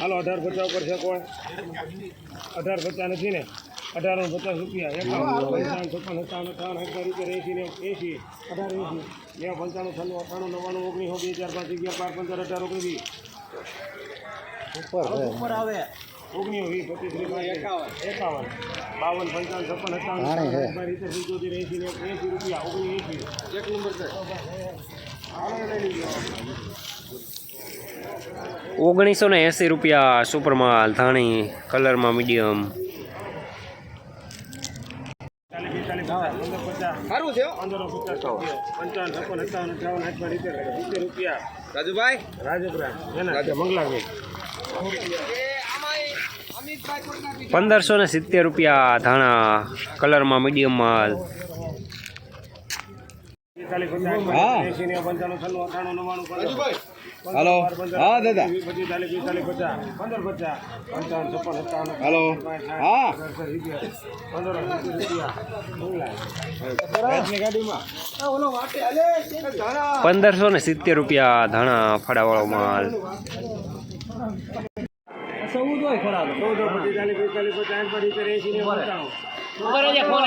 હાલો અઢાર પચાસ ઉપર છે કોઈ? અઢાર પચાસ નથી ને? અઢાર પચાસ રૂપિયા. એકાવન પંચાવન છપ્પન સત્તાવન અઠાવન હજાર રૂપિયા એસી ને એસી. અઢાર એસી. બે પંચાણું છન્નું અઠાણું નવ્વાણું ઓગણીસો બે ચાર પાંચ અગિયાર બાર પંદર અઢાર ઓગણીસ ઉપર આવે. ઓગણીસો વીસ પચીસ ત્રીસ એકાવન. બાવન પંચાવન છપ્પન અગિયાર રીતે સિત્તોતેર એસી ને એસી રૂપિયા ઓગણીસ એસી. એક નંબર છે. ઓગણીસો ને એંસી રૂપિયા સુપરમાલ ધાણી કલરમાં મીડિયમ. રાજુભાઈ? પંદરસો ને સિત્તેર રૂપિયા ધાણા કલરમાં મીડિયમ માલ પિસ્તાલીસ પચાસ હા. એસી ને પંચાણું છન્નું અઠાણું નવ્વાણું પંદર હાલો. હા, દાદા. હાલો. હા. પંદરસો ને સિત્તેર રૂપિયા ધાણા ફળાવાળો માલ ચૌદો પચીસ ચાલીસ ચાલીસ પચાસ પચીસ એસી ને પંચાણું અઢાર ફોન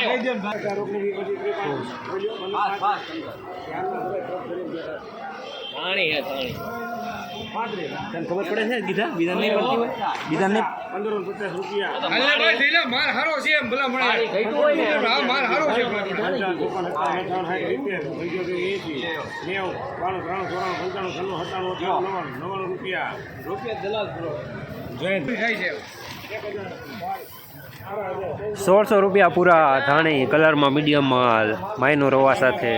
પાણી હે પાણી. ખબર પડે છે બીજા બીજા નહીં પડતી હોય? બીજા નહીં? પંદરો ને? પચાસ રૂપિયા પંચાવન, ચોપન, સત્તાવન, અઠાવન, સાઠ, સિત્તેર, પંચોતેર, એંસી, નેવું, બાણું, ત્રાણું, ચોરાણું, પંચાણું, છન્નું, સત્તાણું, અઠાણું, નવ્વાણું, નવ્વાણું રૂપિયા. સોળસો રૂપિયા પૂરા ધાણી કલરમાં મીડિયમ માલ માયનો રવા સાથે.